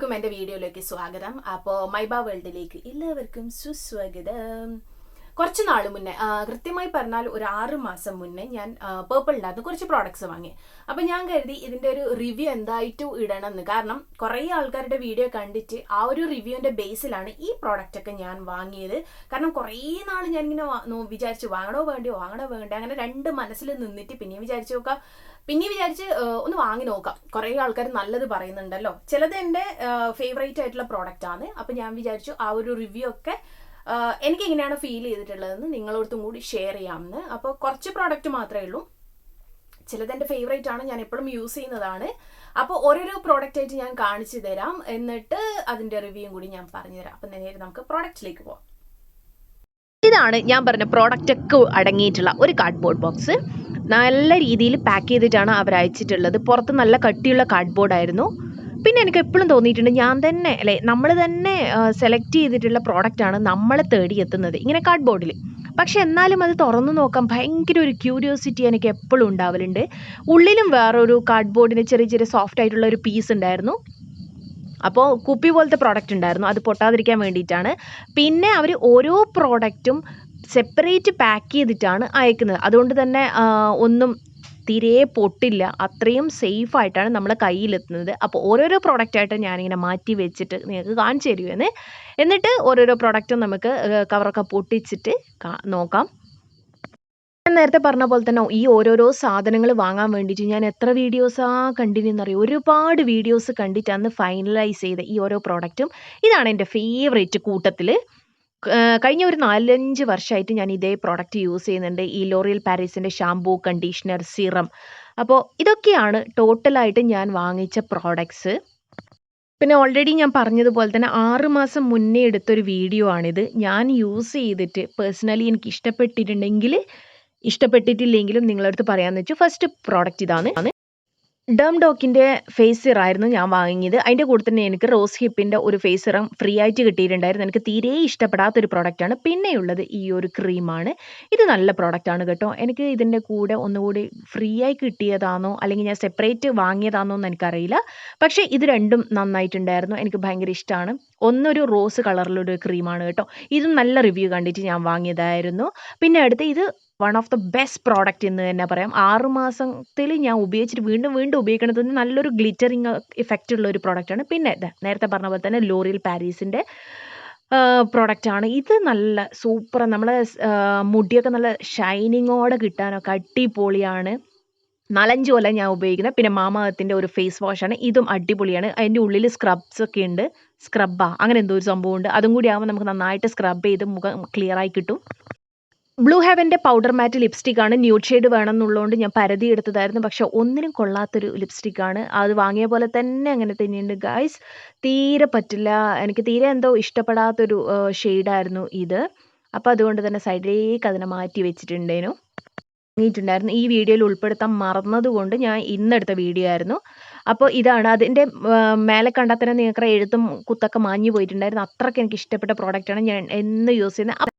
എല്ലാവർക്കും എന്റെ വീഡിയോയിലേക്ക് സ്വാഗതം. അപ്പോൾ മൈബ വേൾഡിലേക്ക് എല്ലാവർക്കും സുസ്വാഗതം. കുറച്ച് നാൾ മുന്നേ കൃത്യമായി പറഞ്ഞാൽ ഒരു ആറ് മാസം മുന്നേ ഞാൻ പേർപ്പിളിനകത്ത് കുറച്ച് പ്രോഡക്ട്സ് വാങ്ങി അപ്പം ഞാൻ കരുതി ഇതിന്റെ ഒരു റിവ്യൂ എന്തായിട്ടും ഇടണം എന്ന് കാരണം കുറേ ആൾക്കാരുടെ വീഡിയോ കണ്ടിട്ട് ആ ഒരു റിവ്യൂവിന്റെ ബേസിലാണ് ഈ പ്രോഡക്റ്റൊക്കെ ഞാൻ വാങ്ങിയത്. കാരണം കുറേ നാൾ ഞാൻ ഇങ്ങനെ നോ- വിചാരിച്ചു വാങ്ങണോ വേണ്ടിയോ വാങ്ങണോ വേണ്ടോ അങ്ങനെ രണ്ട് മനസ്സിൽ നിന്നിട്ട് പിന്നെ വിചാരിച്ചു നോക്കാം. പിന്നെ വിചാരിച്ച് ഒന്ന് വാങ്ങി നോക്കാം. കുറേ ആൾക്കാർ നല്ലത് പറയുന്നുണ്ടല്ലോ. ചിലത് എന്റെ ഫേവറേറ്റ് ആയിട്ടുള്ള പ്രോഡക്റ്റ് ആണ്. അപ്പം ഞാൻ വിചാരിച്ചു ആ ഒരു റിവ്യൂ ഒക്കെ എനിക്ക് എങ്ങനെയാണ് ഫീൽ ചെയ്തിട്ടുള്ളതെന്ന് നിങ്ങളോടത്തും കൂടി ഷെയർ ചെയ്യാമെന്ന്. അപ്പോൾ കുറച്ച് പ്രോഡക്റ്റ് മാത്രമേ ഉള്ളൂ. ചിലത് എന്റെ ഫേവറേറ്റ് ആണ് ഞാൻ എപ്പോഴും യൂസ് ചെയ്യുന്നതാണ്. അപ്പോൾ ഓരോരോ പ്രോഡക്റ്റ് ആയിട്ട് ഞാൻ കാണിച്ചു തരാം. എന്നിട്ട് അതിന്റെ റിവ്യൂ കൂടി ഞാൻ പറഞ്ഞുതരാം. അപ്പം നേരെ നമുക്ക് പ്രോഡക്റ്റിലേക്ക് പോകാം ഇതാണ് ഞാൻ പറഞ്ഞ പ്രോഡക്റ്റ് ഒക്കെ അടങ്ങിയിട്ടുള്ള ഒരു കാർഡ്ബോർഡ് ബോക്സ് നല്ല രീതിയിൽ പാക്ക് ചെയ്തിട്ടാണ് അവർ അയച്ചിട്ടുള്ളത് പുറത്ത് നല്ല കട്ടിയുള്ള കാർഡ്ബോർഡ് ആയിരുന്നു. പിന്നെ എനിക്ക് എപ്പോഴും തോന്നിയിട്ടുണ്ട് ഞാൻ തന്നെ അല്ലെ നമ്മൾ തന്നെ സെലക്ട് ചെയ്തിട്ടുള്ള പ്രോഡക്റ്റ് ആണ് നമ്മളെ തേടി എത്തുന്നത് ഇങ്ങനെ കാർഡ് ബോർഡിൽ പക്ഷെ എന്നാലും അത് തുറന്നു നോക്കാൻ ഭയങ്കര ഒരു ക്യൂരിയോസിറ്റി എനിക്ക് എപ്പോഴും ഉണ്ടാവലുണ്ട്. ഉള്ളിലും വേറൊരു കാർഡ്ബോർഡിന് ചെറിയ ചെറിയ സോഫ്റ്റ് ആയിട്ടുള്ള ഒരു പീസ് ഉണ്ടായിരുന്നു. അപ്പോൾ കുപ്പി പോലത്തെ പ്രോഡക്റ്റ് ഉണ്ടായിരുന്നു. അത് പൊട്ടാതിരിക്കാൻ വേണ്ടിയിട്ടാണ്. പിന്നെ അവർ ഓരോ പ്രോഡക്റ്റും സെപ്പറേറ്റ് പാക്ക് ചെയ്തിട്ടാണ് അയക്കുന്നത്. അതുകൊണ്ട് തന്നെ ഒന്നും തീരെ പൊട്ടില്ല. അത്രയും സേഫ് ആയിട്ടാണ് നമ്മളെ കയ്യിലെത്തുന്നത്. അപ്പോൾ ഓരോരോ പ്രോഡക്റ്റായിട്ട് ഞാനിങ്ങനെ മാറ്റി വെച്ചിട്ട് നിങ്ങൾക്ക് കാണിച്ചു തരുമെന്ന് എന്നിട്ട് ഓരോരോ പ്രോഡക്റ്റും നമുക്ക് കവറൊക്കെ പൊട്ടിച്ചിട്ട് നോക്കാം. ഞാൻ നേരത്തെ പറഞ്ഞ പോലെ തന്നെ ഈ ഓരോരോ സാധനങ്ങൾ വാങ്ങാൻ വേണ്ടിയിട്ട് ഞാൻ എത്ര വീഡിയോസാ കണ്ടിരുന്നറിയോ ഒരുപാട് വീഡിയോസ് കണ്ടിട്ടാണ് ഫൈനലൈസ് ചെയ്ത ഈ ഓരോ പ്രോഡക്റ്റും ഇതാണ് എന്റെ ഫേവറേറ്റ് കൂട്ടത്തിൽ കഴിഞ്ഞ ഒരു നാലഞ്ച് വർഷമായിട്ട് ഞാൻ ഇതേ പ്രോഡക്റ്റ് യൂസ് ചെയ്യുന്നുണ്ട്. ഈ ലോറിയൽ പാരീസിന്റെ ഷാംപൂ കണ്ടീഷണർ സിറം അപ്പോൾ ഇതൊക്കെയാണ് ടോട്ടലായിട്ട് ഞാൻ വാങ്ങിച്ച പ്രോഡക്ട്സ് പിന്നെ ഓൾറെഡി ഞാൻ പറഞ്ഞതുപോലെ തന്നെ ആറ് മാസം മുന്നേ എടുത്തൊരു വീഡിയോ ആണിത്. ഞാൻ യൂസ് ചെയ്തിട്ട് പേഴ്സണലി എനിക്ക് ഇഷ്ടപ്പെട്ടിട്ടുണ്ടെങ്കിൽ ഇഷ്ടപ്പെട്ടിട്ടില്ലെങ്കിലും നിങ്ങളടുത്ത് പറയാമെന്ന് വെച്ചു. ഫസ്റ്റ് പ്രോഡക്റ്റ് ഇതാണ്. ഡം ഡോക്കിന്റെ ഫേസ് സിറായിരുന്നു ഞാൻ വാങ്ങിയത്. അതിന്റെ കൂടെ തന്നെ എനിക്ക് റോസ് ഹിപ്പിന്റെ ഒരു ഫേസ് സിറം ഫ്രീ ആയിട്ട് കിട്ടിയിട്ടുണ്ടായിരുന്നു. എനിക്ക് തീരെ ഇഷ്ടപ്പെടാത്തൊരു പ്രോഡക്റ്റാണ് പിന്നെയുള്ളത് ഈ ഒരു ക്രീമാണ് ഇത് നല്ല പ്രോഡക്റ്റാണ് കേട്ടോ. എനിക്ക് ഇതിന്റെ കൂടെ ഒന്നുകൂടി ഫ്രീ ആയി കിട്ടിയതാണോ അല്ലെങ്കിൽ ഞാൻ സെപ്പറേറ്റ് വാങ്ങിയതാണോ എന്ന് എനിക്കറിയില്ല. പക്ഷേ ഇത് രണ്ടും നന്നായിട്ടുണ്ടായിരുന്നു. എനിക്ക് ഭയങ്കര ഇഷ്ടമാണ്. ഒന്നൊരു റോസ് കളറിലൊരു ക്രീമാണ് കേട്ടോ. ഇതും നല്ല റിവ്യൂ കണ്ടിട്ട് ഞാൻ വാങ്ങിയതായിരുന്നു. പിന്നെ അടുത്ത് ഇത് one of the best product എന്ന് തന്നെ പറയാം. ആറ് മാസത്തിൽ ഞാൻ ഉപയോഗിച്ചിട്ട് വീണ്ടും വീണ്ടും ഉപയോഗിക്കുന്നത് നല്ലൊരു ഗ്ലിറ്ററിങ് ഇഫക്റ്റ് ഉള്ള ഒരു പ്രോഡക്റ്റാണ് പിന്നെ നേരത്തെ പറഞ്ഞ പോലെ തന്നെ ലോറിയൽ പാരീസിന്റെ പ്രോഡക്റ്റാണ് ഇത് നല്ല സൂപ്പർ നമ്മളെ മുടിയൊക്കെ നല്ല ഷൈനിങ്ങോടെ കിട്ടാനൊക്കെ അടിപൊളിയാണ്. നാലഞ്ച് കൊല്ലം ഞാൻ ഉപയോഗിക്കുന്നത്. പിന്നെ മാമാകത്തിന്റെ ഒരു ഫേസ് വാഷാണ് ഇതും അടിപൊളിയാണ്. അതിന്റെ ഉള്ളിൽ സ്ക്രബ്സ് ഒക്കെ ഉണ്ട്. സ്ക്രബ്ബാ അങ്ങനെ എന്തോ ഒരു സംഭവമുണ്ട് അതും കൂടി ആകുമ്പോൾ നമുക്ക് നന്നായിട്ട് സ്ക്രബ് ചെയ്ത് മുഖം ക്ലിയർ ആയി കിട്ടും. ബ്ലൂ ഹെവന്റെ പൗഡർ മാറ്റ് ലിപ്സ്റ്റിക് ആണ് ന്യൂഡ് ഷെയ്ഡ് വേണം എന്നുള്ളതുകൊണ്ട് ഞാൻ പരതി എടുത്തതായിരുന്നു. പക്ഷെ ഒന്നിനും കൊള്ളാത്തൊരു ലിപ്സ്റ്റിക് ആണ്. അത് വാങ്ങിയ പോലെ തന്നെ അങ്ങനെ തന്നെയുണ്ട് ഗായ്സ് തീരെ പറ്റില്ല. എനിക്ക് തീരെ എന്തോ ഇഷ്ടപ്പെടാത്തൊരു ഷെയ്ഡായിരുന്നു ഇത്. അപ്പോൾ അതുകൊണ്ട് തന്നെ സൈഡിലേക്ക് അതിനെ മാറ്റി വെച്ചിട്ടുണ്ടേനു. വാങ്ങിയിട്ടുണ്ടായിരുന്നു. ഈ വീഡിയോയിൽ ഉൾപ്പെടുത്താൻ മറന്നതുകൊണ്ട് ഞാൻ ഇന്നെടുത്ത വീഡിയോ ആയിരുന്നു. അപ്പോൾ ഇതാണ്. അതിന്റെ മേലെ കണ്ടാൽ തന്നെ നിങ്ങൾക്ക് എഴുത്തും കുത്തൊക്കെ മാഞ്ഞു പോയിട്ടുണ്ടായിരുന്നു. അത്രയ്ക്ക് എനിക്ക് ഇഷ്ടപ്പെട്ട പ്രോഡക്റ്റാണ് ഞാൻ എന്ന് യൂസ് ചെയ്യുന്നത്.